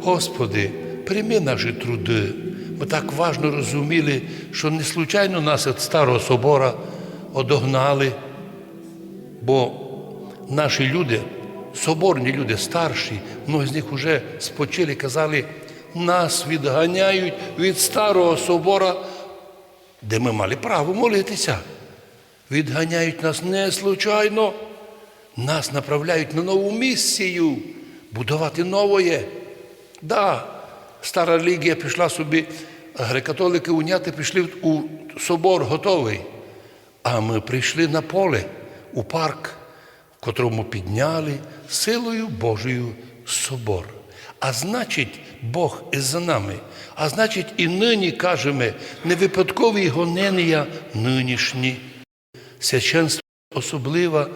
Господи, прийми наші труди. Ми так важно розуміли, що не случайно нас від Старого Собора одогнали, бо наші люди, соборні люди, старші, многі з них вже спочили, казали, нас відганяють від Старого Собора, де ми мали право молитися. Відганяють нас не случайно, нас направляють на нову місію, будувати нове. Да, стара релігія пішла собі, греко-католики уняти пішли у собор готовий. А ми прийшли на поле, у парк, в котрому підняли силою Божою собор. А значить, Бог із нами. А значить, і нині кажемо, не випадкові гонення нинішні. Священство особлива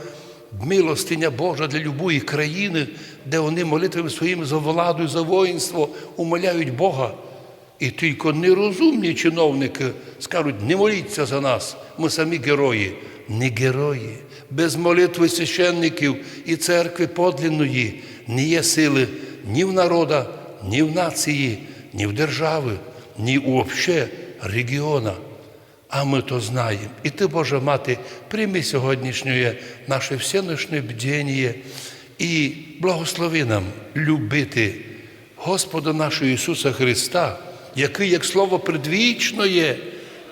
милостиня Божа для любої країни, де вони молитвами своїми за владу, за воїнство умоляють Бога. І тільки нерозумні чиновники скажуть, не моліться за нас, ми самі герої. Не герої. Без молитви священників і церкви подлинної не є сили ні в народа, ні в нації, ні в держави, ні у регіона. А ми то знаємо. І ти, Божа Мати, прийми сьогоднішнє наше всеношне бдіння і благослови нам любити Господа нашого Ісуса Христа, який, як Слово предвічне,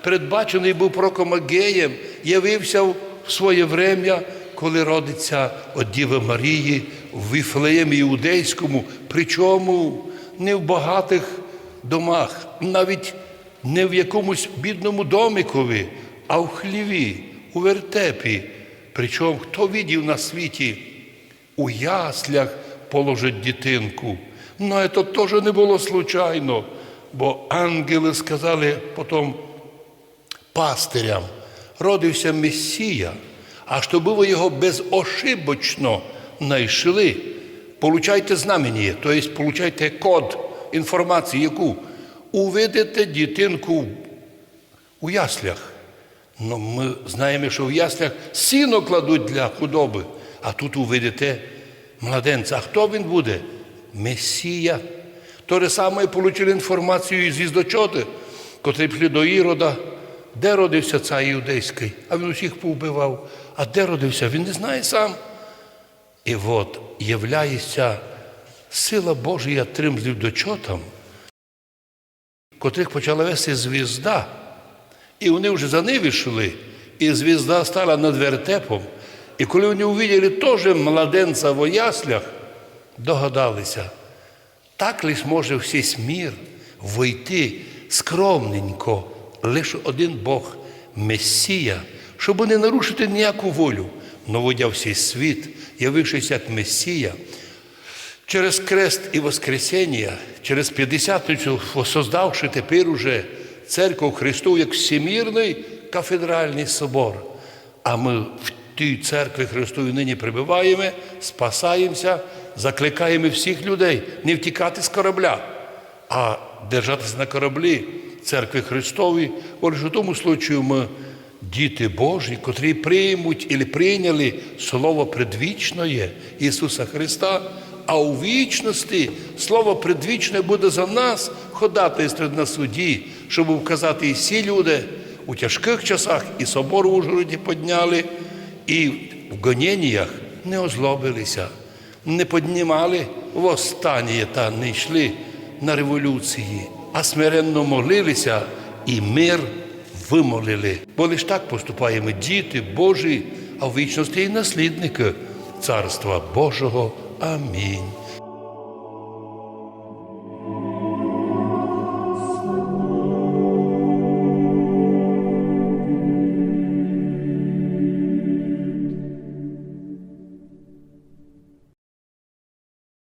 передбачений був пророком Агеєм, явився в своє врем'я, коли родиться от Діви Марії в Віфлеємі Іудейському, причому не в багатих домах, навіть не в якомусь бідному домикові, а в хліві, у вертепі. Причому хто видів на світі у яслях положить дитинку. Ну, це теж не було случайно, бо ангели сказали потім пастирям, родився Месія, а щоб ви його безошибочно знайшли, получайте знамені, тобто получайте код інформації, яку увидите дитинку у яслях. Ну, ми знаємо, що в яслях сіно кладуть для худоби, а тут увидите младенця. А хто він буде? Месія. То же саме отримали інформацію із звіздочоти, котрі пішли до Ірода. Де родився цар іудейський? А він усіх повбивав. А де родився? Він не знає сам. І от являється сила Божія трим звіздочотам, котрих почала вести звізда. І вони вже за нею йшли, і звізда стала над вертепом. І коли вони увиділи теж младенця в яслях, догадалися, так лиш може всій мір войти скромненько, лише один Бог, Месія, щоб не нарушити ніяку волю, но водя всій світ, явившись як Месія, Через крест і Воскресіння, через П'ятдесятницю, создавши тепер уже церкву Христу як всемірний кафедральний собор. А ми в тій церкві Христові нині прибуваємо, спасаємося, закликаємо всіх людей не втікати з корабля, а держатися на кораблі церкви Христові. Бо лише у тому случаю ми діти Божі, котрі приймуть і прийняли Слово предвічне Ісуса Христа. А у вічності слово предвічне буде за нас ходатайствувати на суді, щоб вказати і всі люди у тяжких часах і собор в Ужгороді підняли, і в гоніннях не озлобилися, не піднімали восстання та не йшли на революції, а смиренно молилися і мир вимолили. Бо лиш так поступаємо діти Божі, а в вічності і наслідники Царства Божого. Амінь.